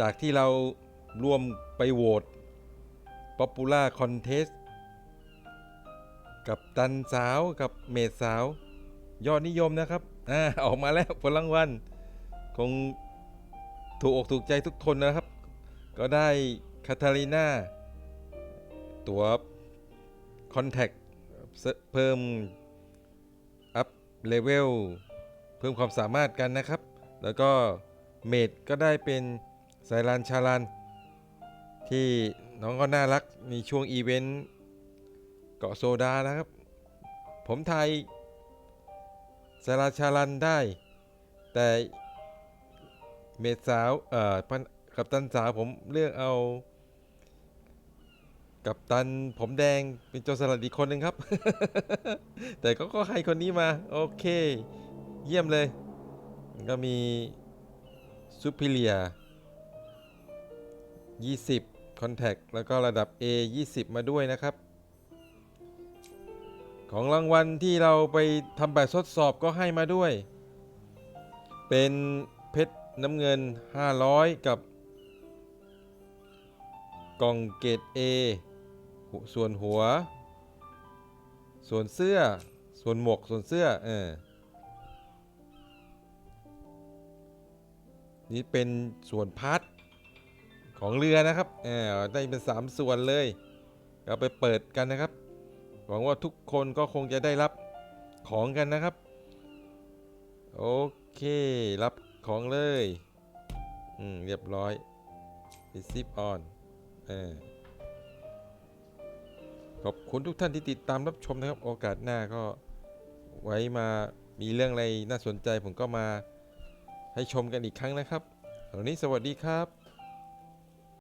จากที่เราร่วมไปโหวต Popular Contest กับตันสาวกับเมดสาว ยอดนิยมนะครับ อ่า ออกมาแล้วผลรางวัล คงถูกอกถูกใจทุกคนนะครับ ก็ได้คาทาลีนาตัวคอนแทคเพิ่ม อัพเลเวล เพิ่มความสามารถกันนะครับ แล้วก็เมดก็ได้เป็น ไซรันชาลัน ที่น้องก็น่ารักมีช่วงอีเวนต์เกาะโซดานะครับ ผมไทยไซรันชาลันได้ แต่เมดสาวเอ่อกับตันสาวผมเลือกเอากับตันผมแดงเป็นโจรสลัดอีกคนหนึ่งครับ แต่ก็ก็ให้คนนี้มา โอเค เยี่ยมเลย ก็มีซูเปอร์เลีย 20 Contact แล้วก็ระดับ A 20 มาด้วยนะครับ ของรางวัลที่เราไปทำแบบทดสอบก็ให้มาด้วย เป็นเพชรน้ำเงิน 500 กับ กล่องเกรด A ส่วนหัว ส่วนเสื้อ ส่วนหมวก ส่วนเสื้อเออนี่เป็นส่วนพาร์ท ของเรือนะครับได้เป็น 3 ส่วนเลยเราไปเปิดกันนะครับ หวังว่าทุกคนก็คงจะได้รับของกันนะครับ โอเค รับของเลย อืม เรียบร้อยปิดซิปออนเออขอบคุณทุกท่านที่ติดตามรับชมนะครับ โอกาสหน้าก็ไว้มามีเรื่องอะไรน่าสนใจผมก็มาให้ชมกันอีกครั้งนะครับวันนี้สวัสดีครับ